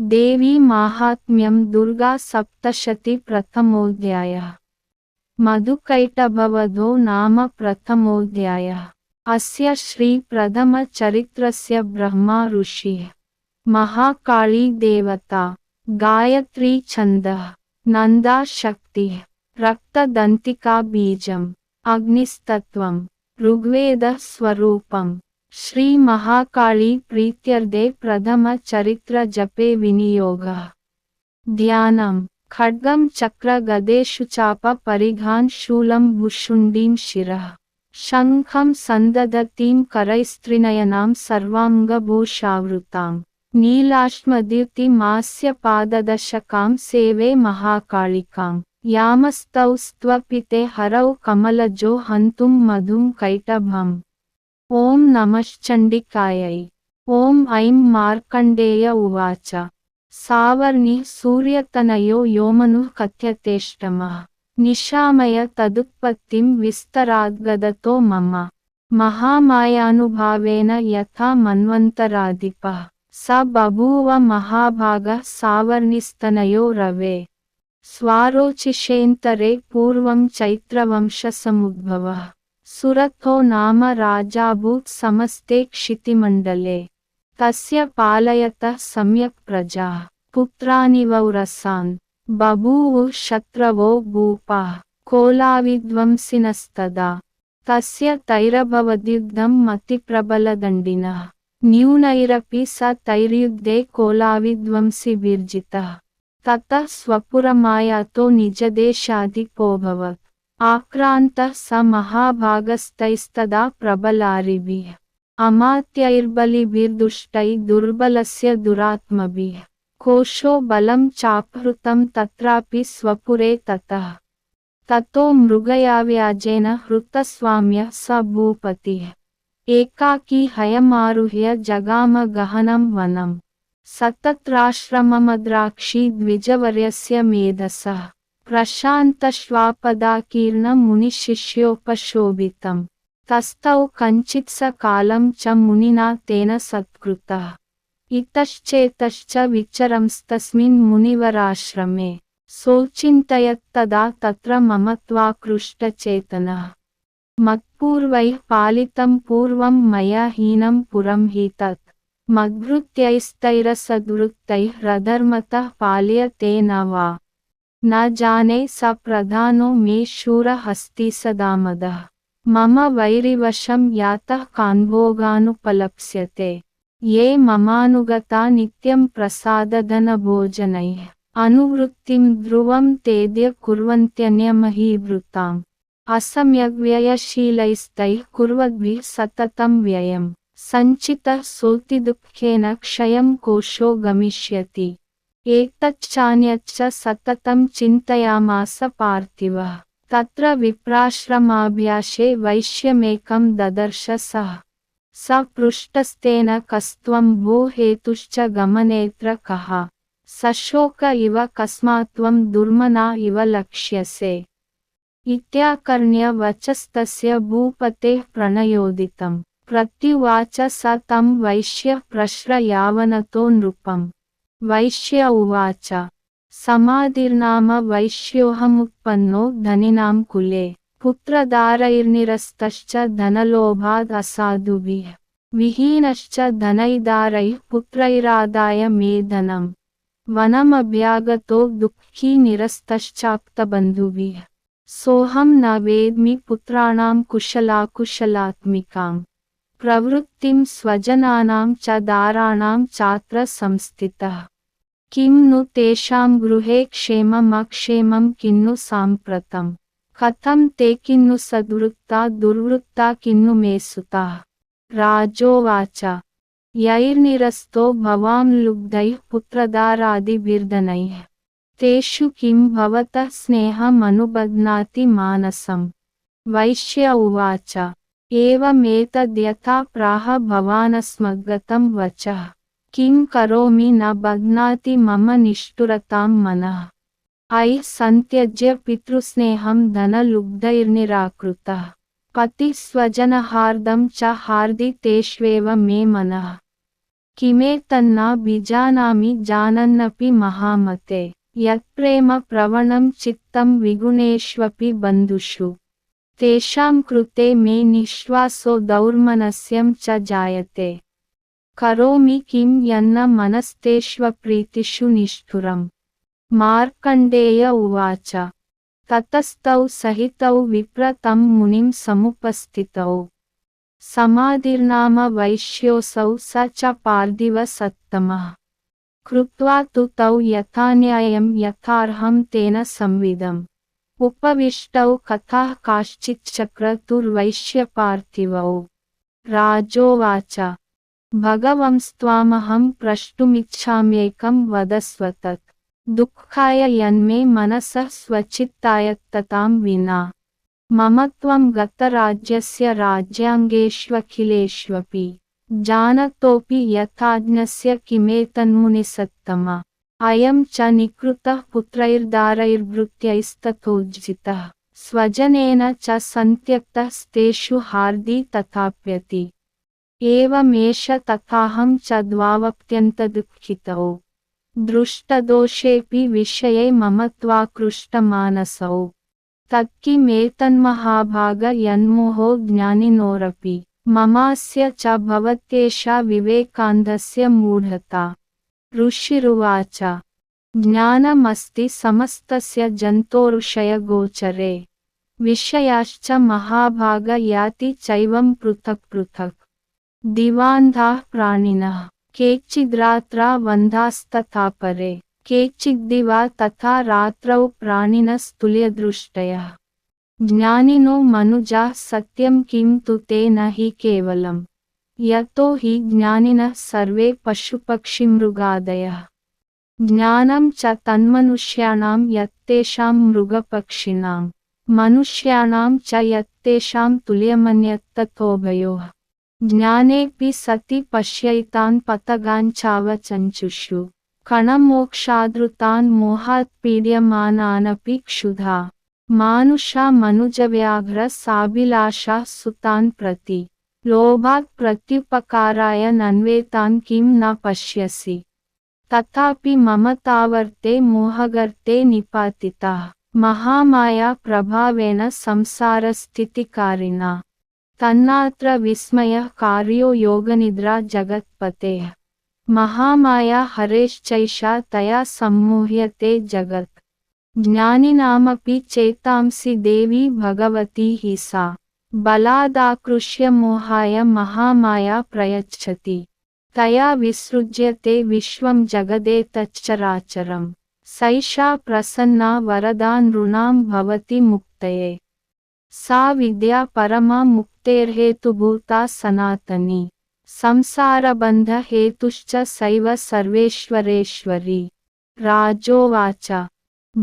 देवीमाहात्म्यं दुर्गासप्तशतिप्रथमोध्यायः मधुकैटभवधो नाम प्रथमोऽध्यायः। अस्य श्रीप्रथमचरित्रस्य ब्रह्मा ब्रह्माऋषिः महाकाळीदेवता गायत्रीछन्दः नन्दाशक्तिः रक्तदन्तिकाबीजम् अग्निस्तत्त्वं ऋग्वेदस्वरूपम्। ಶ್ರೀ ಮಹಾಕಾಳಿ ಪ್ರೀತ್ಯರ್ಧೆ ಪ್ರಥಮ ಚರಿತ್ರ ಜಪೆ ವಿನಿಯೋಗ ಧ್ಯಾನಂ ಖಡ್ಗಂ ಚಕ್ರ ಗದೇಶು ಚಾಪ ಪರಿಘಾನ್ ಶೂಲಂ ಭುಷುಂಡೀಂ ಶಿರಃ ಶಂಖಂ ಸಂದದತೀಂ ಕರೈಸ್ತ್ರಿನಯನಾಂ ಸರ್ವಾಂಗಭೂಷಾವೃತಾಂ ನೀಲಾಶ್ಮದ್ಯುತಿ ಮಾಸ್ಯ ಪಾದದಶಕಾಂ ಸೇವೆ ಮಹಾಕಾಳಿಕಾಂ ಯಾಮಸ್ತೌ ಸ್ವಪಿತೆ ಹರೌ ಕಮಲಜೋ ಹಂತುಂ ఓం నమశ్చండికాయై ఓం ఐం మార్కండేయ ఉవాచ. సావర్ణి సూర్యతనయో యోమను కథ్యతేష్టమ. నిశామయ తదుత్పత్తిం విస్తరాద్గదతో మమ. మహామాయానుభావేన యథా మన్వంతరాధిప. స బభూవ మహాభాగ సావర్ణిస్తనయో రవే. స్వారోచిషేంతరే పూర్వం చైత్రవంశసముద్భవ. सुरथो नाम राजाभूत् समस्ते क्षितिमण्डले तस्य पालयतः सम्यक् प्रजाः पुत्रानिवौरसान् बभूवुः शत्रवो भूपाः कोलाविध्वंसिनस्तदा तस्य तैरभवद्युद्धं मतिप्रबलदण्डिनः न्यूनैरपि स तैर्युद्धे कोलाविध्वंसिभिर्जितः ततः स्वपुरमायातो निजदेशाधिपोऽभवत् आक्रान्तः स महाभागस्तैस्तदा प्रबलारिभिः, अमात्यैर्बलिभिर्दुष्टै दुर्बलस्य दुरात्मभिः, कोशो बलं चापहृतं तत्रापि स्वपुरे ततः। ततो मृगयाव्याजेन हृतस्वाम्यः स भूपतिः, एकाकी हयमारुह्य जगाम गहनं वनम् सतत्राश्रममद्राक्षी द्विजवर्यस्य मेधसः। प्रशान्तश्वापदाकीर्णमुनिशिष्योपशोभितम् तस्थौ कञ्चित् स कालं च मुनिना तेन सत्कृतः इतश्चेतश्च विचरंस्तस्मिन् मुनिवराश्रमे सोचिन्तयत्तदा तत्र ममत्वाकृष्टचेतनः मत्पूर्वैः पालितं पूर्वं मया हीनं पुरं हि तत् मद्भृत्यैस्तैरसद्वृत्तैः रधर्मतः पाल्यते न वा न जाने स प्रधानो मे शूरहस्ति सदामदः मम वैरिवशं यातः कान्भोगानुपलप्स्यते ये ममानुगता नित्यं प्रसादधनभोजनैः अनुवृत्तिं ध्रुवं तेद्य कुर्वन्त्यन्यमहीवृताम् असम्यग्व्ययशीलैस्तैः कुर्वद्भिः सततं व्ययम् सञ्चितः सोतिदुःखेन क्षयं कोशो गमिष्यति एतच्चान्यच्च सततं चिन्तयामास पार्थिवः। तत्र विप्राश्रमाभ्यासे वैश्यमेकं ददर्श सः। स पृष्टस्तेन कस्त्वं भो हेतुश्च गमनेऽत्र कः। सशोक इव कस्मात्त्वं दुर्मना इव लक्ष्यसे। इत्याकर्ण्य वचस्तस्य भूपतेः प्रणयोदितम् प्रत्युवाच स तं वैश्य प्रश्र यावनतो नृपम्। वैश्य उवाच। समाधिर्नाम वैश्योऽहमुत्पन्नो धनिनां कुले। पुत्रदारैर्निरस्तश्च धनलोभादसाधुभिः विहीनश्च धनैदारैः पुत्रैरादाय मे धनम् वनमभ्यागतो दुःखी निरस्तश्चाप्तबन्धुभिः। सोऽहं न वेद्मि पुत्राणां कुशलाकुशलात्मिकाम्। प्रवृत्तिं स्वजनानां च दाराणां चात्र संस्थितः। किं नु तेषां गृहे क्षेममक्षेमं किन्नु साम्प्रतम्। कथं ते किन्नु सद्वृत्ता दुर्वृत्ता किन्नु मे सुताः राजोवाच। यैर्निरस्तो भवां लुब्धैः पुत्रदारादिभिर्धनैः तेषु किं भवतः स्नेहमनुबध्नाति मानसम्। वैश्य उवाच। एवमेतद्यथा प्राह भवानस्मद्गतं वचः। किं करोमि न बध्नाति मम निष्ठुरतां मनः। अयि सन्त्यज्य पितृस्नेहं धनलुब्धैर्निराकृतः। पतिस्वजनहार्दं च हार्दि तेष्वेव मे मनः। किमेतन्ना बीजानामि जानन्नपि महामते। यत्प्रेम प्रवणं चित्तं विगुणेष्वपि बन्धुषु। तेषां कृते मे निःश्वासो दौर्मनस्यं च जायते। करोमि किं यन्न मनस्तेष्वप्रीतिषु निष्ठुरम्। मार्कण्डेय उवाच। ततस्तौ सहितौ विप्र तं मुनिं समुपस्थितौ। समाधिर्नाम वैश्योऽसौ स च पार्थिवसत्तमः कृत्वा तु तौ यथान्यायं यथार्हं तेन संविदम्। उपविष्टौ कथाः काश्चिच्चक्रतुर्वैश्यपार्थिवौ राजोवाच। भगवंस्त्वामहं प्रष्टुमिच्छाम्येकं वदस्व तत् दुःखाय यन्मे मनसः स्वचित्तायत्ततां विना। मम त्वं गतराज्यस्य राज्याङ्गेष्वखिलेष्वपि जानतोऽपि यथाज्ञस्य किमेतन्मुनिसत्तम अयं च निकृतः पुत्रैर्दारैर्भृत्यैस्तथोज्जितः, स्वजनेन च सन्त्यक्तस्तेषु हार्दी तथाप्यति। एवमेष तथाहं च द्वावप्यन्तदुःखितौ दृष्टदोषेऽपि विषये मम त्वाकृष्टमानसौ। तत्किमेतन्महाभाग यन्मोहो ज्ञानिनोरपि। ममास्य च भवत्येषा विवेकान्धस्य मूढता। ऋषिरुवाच ज्ञानमस्ति समस्तस्य जन्तोरुषयगोचरे विषयाश्च महाभाग याति चैवं पृथक् पृथक्। दिवान्धाः प्राणिनः केचिद्रात्रा वन्धास्तथा परे केचिद्दिवा तथा रात्रौ प्राणिनस्तुल्यदृष्टयः ज्ञानिनो मनुजाः सत्यं किं तु ते न हि केवलम्। यतो हि ज्ञानिनः सर्वे पशुपक्षिमृगादयः। ज्ञानं च तन्मनुष्याणां यत्तेषां मृगपक्षिणां। मनुष्याणां च यत्तेषां तुल्यमन्यत्तथोभयोः ज्ञानेऽपि सति पश्यैतान् पतगाञ्चावचञ्चुषु कणमोक्षादृतान् मोहात्पीड्यमानानपि क्षुधा। मानुषा मनुजव्याघ्र साभिलाषा सुतान् प्रति। लोभात् प्रत्युपकाराय नन्वेतान् किं न पश्यसि। तथापि ममतावर्ते मोहगर्ते निपातिताः। महामाया प्रभावेन संसारस्थितिकारिणा। तन्नात्र विस्मयः कार्यो योगनिद्रा जगत्पतेः। महामाया हरेश्चैषा तया सम्मोह्यते जगत्। ज्ञानिनामपि चेतांसि देवी भगवती हि सा बलादाकृष्य मोहाय महामाया प्रयच्छति तया विसृज्यते विश्वं जगदेतच्चराचरम् सैषा प्रसन्ना वरदा नृणां भवति मुक्तये सा विद्या परमा मुक्तेर्हेतुभूता सनातनी संसारबन्धहेतुश्च सैव सर्वेश्वरेश्वरी राजोवाच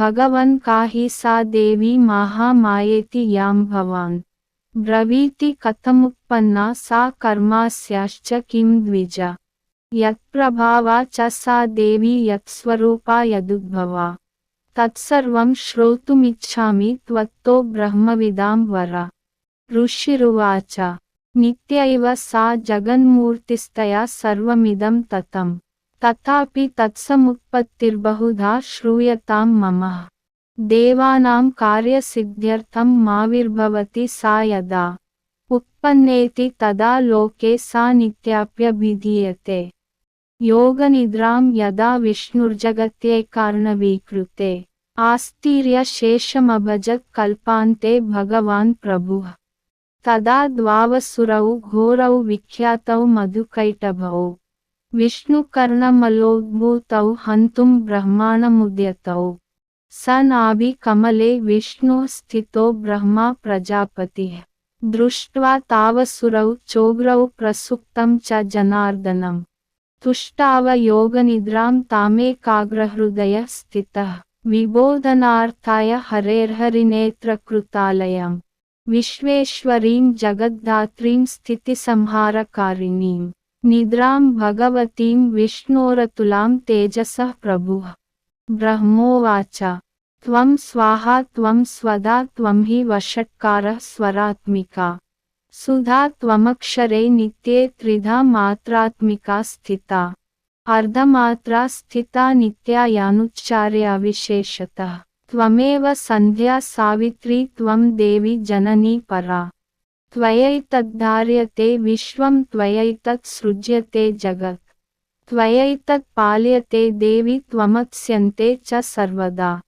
भगवन् का हि सा देवी माहामायेति यां भवान् ब्रवीति कथमुत्पन्ना सा कर्मास्याश्च किं द्विज। यत्प्रभावा च सा देवी यत्स्वरूपा यदुद्भवा। तत्सर्वं श्रोतुमिच्छामि त्वत्तो ब्रह्मविदां वर। ऋषिरुवाच। नित्यैव सा जगन्मूर्तिस्तया सर्वमिदं ततं तथापि तत्समुत्पत्तिर्बहुधा श्रूयतां मम। ದೇವಾನಾಂ ಕಾರ್ಯಸಿದ್ಧ್ಯರ್ಥಂ ಮಾವಿರ್ಭವತಿ ಸಾಯದಾ. ಉತ್ಪನ್ನೇತಿ ತದಾ ಲೋಕೆ ಸಾ ನಿತ್ಯಾಪ್ಯಭಿಧೀಯತೆ ಯೋಗನಿದ್ರಾಂ ಯದಾ ವಿಷ್ಣುರ್ಜಗತ್ಯೈಕಾರಣವೀಕೃತೆ ಆಸ್ತೀರ್ಯ ಶೇಷಮಭಜತ್ ಕಲ್ಪಾಂತೆ ಭಗವಾನ್ ಪ್ರಭು. ತದಾ ದ್ವಾವಸುರೌ ಘೋರೌ ವಿಖ್ಯಾತೌ ಮಧುಕೈಟಭೌ. ವಿಷ್ಣುಕರ್ಣಮಲೋದ್ಭೂತೌ ಹಂತುಂ ಬ್ರಹ್ಮಾಣಮುದ್ಯತೌ. स नाभिकमले विष्णु स्थितो ब्रह्मा प्रजापतिः। दृष्ट्वा तावसुरौ चोग्रौ प्रसुप्तं च जनार्दनम् तुष्टाव योगनिद्रां तामेकाग्रहृदयः स्थितः। विबोधनार्थाय हरेर्हरिनेत्रकृतालयम्। विश्वेश्वरीं जगद्धात्रीं स्थितिसंहारकारिणीं। निद्रां भगवतीं विष्णोरतुलां तेजसः प्रभुः। ब्रह्मोवाच। त्वं स्वाहा, त्वं स्वदा, त्वं हि वषट्कारः स्वरात्मिका। सुधा, त्वमक्षरे नित्ये त्रिधा मात्रात्मिका स्थिता। अर्धमात्रा स्थिता नित्यायानुच्चार्या विशेषतः त्वमेव सन्ध्या सावित्री, त्वं देवी जननी परा। त्वयैतद्धार्यते विश्वं, त्वयैतत् सृज्यते जगत्। त्वयैतत् पाल्यते देवि त्वमत्स्यन्ते च सर्वदा।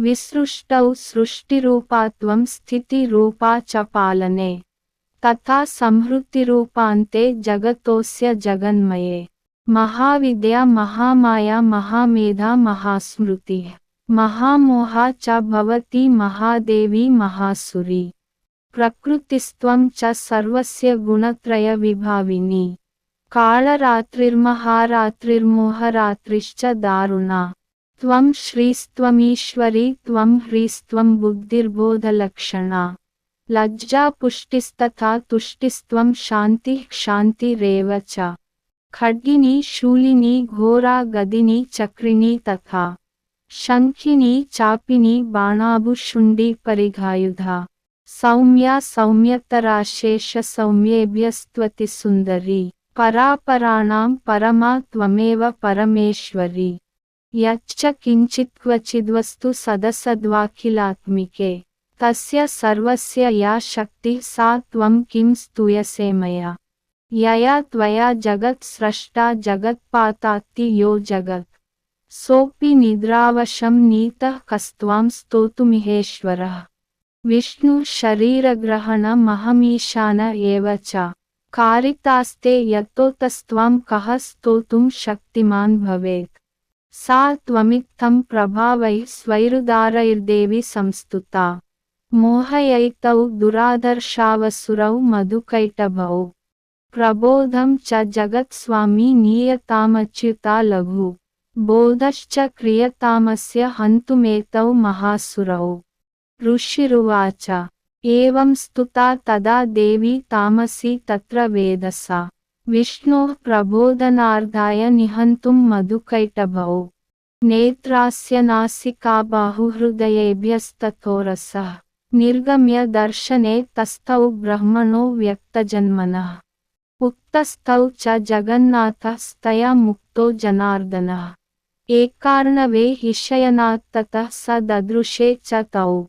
विसृष्टौ सृष्टिरूपा त्वं स्थितिरूपा च पालने। तथा संहृतिरूपान्ते जगतोऽस्य जगन्मये। महाविद्या, महामाया, महामेधा, महास्मृतिः। महामोहा च भवति महादेवी, महासुरी। प्रकृतिस्त्वं च सर्वस्य गुणत्रयविभाविनी। कालरात्रिर्महारात्रिर्मोहरात्रिश्च दारुणा। त्वं श्रीस्त्वमीश्वरी, त्वं ह्रीस्त्वं बुद्धिर्बोधलक्षणा। लज्जापुष्टिस्तथा तुष्टिस्त्वं शान्तिः क्षान्तिरेव च। खड्गिनी, शूलिनी, घोरा, गदिनी, चक्रिणी तथा। शङ्खिनी, चापिनी बाणाभुशुण्डी परिघायुधा। सौम्या, सौम्यतराशेष सौम्येभ्यस्त्वति सुन्दरी परापराणां परमा त्वमेव परमेश्वरी। यच्च किञ्चित् क्वचिद्वस्तु सदसद्वाखिलात्मिके। तस्य सर्वस्य या शक्तिः सा त्वं किं स्तूयसे मया। यया त्वया जगत् स्रष्टा जगत्पातात्ति यो जगत्। सोऽपि निद्रावशं नीतः कस्त्वां स्तोतुमिहेश्वरः। विष्णुशरीरग्रहणमहमीशान एव च। कारितास्ते यतोतस्त्वां कः स्तोतुं शक्तिमान् भवेत्। सा त्वमित्थं प्रभावैः संस्तुता। मोहयैतौ दुरादर्शावसुरौ मधुकैटभौ। प्रबोधं च जगत्स्वामी नीयतामच्युता लघु। बोधश्च क्रियतामस्य हन्तुमेतौ महासुरौ। ऋषिरुवाच। एवं स्तुता तदा देवी तामसी तत्र वेदसा। विष्णोः प्रबोधनार्धाय निहन्तुं मधुकैटभौ। नेत्रास्य नासिका निर्गम्य दर्शने तस्थौ ब्रह्मणो व्यक्तजन्मनः। उक्तस्थौ च जगन्नाथस्तया मुक्तो जनार्दनः। एकार्णवे हिशयनात्ततः स ददृशे च तौ।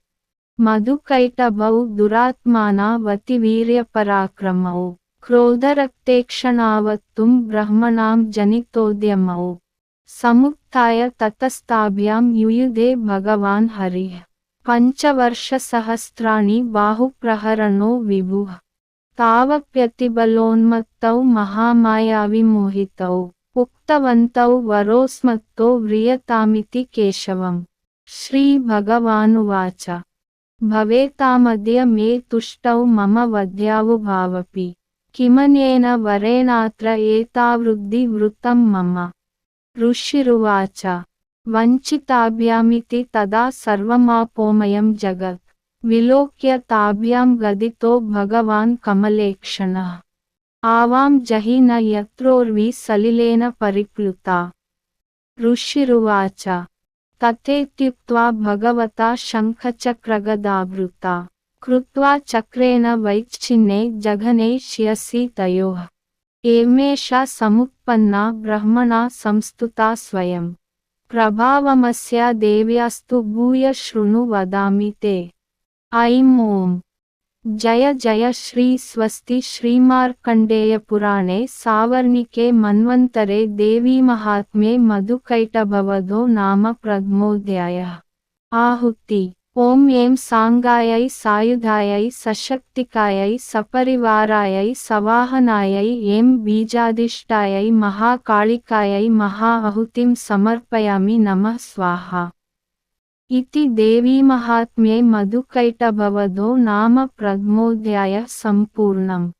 मधुकैटभौ दुरात्मानावतिवीर्यपराक्रमौ क्रोधरक्तेक्षणावत्तुं ब्रह्मणां जनितोद्यमौ समुत्थाय ततस्ताभ्यां युयुधे भगवान् हरिः पञ्चवर्षसहस्राणि बाहुप्रहरणो विभुः तावप्यतिबलोन्मत्तौ महामायाविमोहितौ उक्तवन्तौ वरोस्मत्तो व्रियतामिति केशवम् श्रीभगवानुवाच भवेतामद्य मे तुष्टौ मम वध्यावुभावपि किमन्येन वरेणात्र एतावृद्धिवृत्तं मम। ऋषिरुवाच। वञ्चिताभ्यामिति तदा सर्वमापोमयं जगत्। विलोक्य ताभ्यां गदितो भगवान् कमलेक्षणः। आवां जहि न यत्रोर्वी सलिलेन परिप्लुता। ऋषिरुवाच। तथेत्युक्त्वा भगवता शङ्खचक्रगदावृता। कृत्वा चक्रेण वैच्छिन्ने जघने शियसि तयोः। एमेषा समुत्पन्ना ब्रह्मणा संस्तुता स्वयं। प्रभावमस्या देव्यास्तु भूय शृणु वदामि ते। ऐं ॐ जय जय श्री स्वस्ति श्रीमार्कण्डेयपुराणे सावर्णिके मन्वन्तरे देवीमाहात्म्ये मधुकैटभवधो नाम प्रथमोऽध्यायः आहुति। ॐ ऐं साङ्गायै सायुधायै सशक्तिकायै सपरिवारायै सवाहनायै ऐं बीजादिष्टायै महाकाళिकायै महाआहुतिं समर्पयामि नमः स्वाहा। इति देवीमाहात्म्ये मधुकैटभवधो नाम प्रथमोऽध्यायः सम्पूर्णम्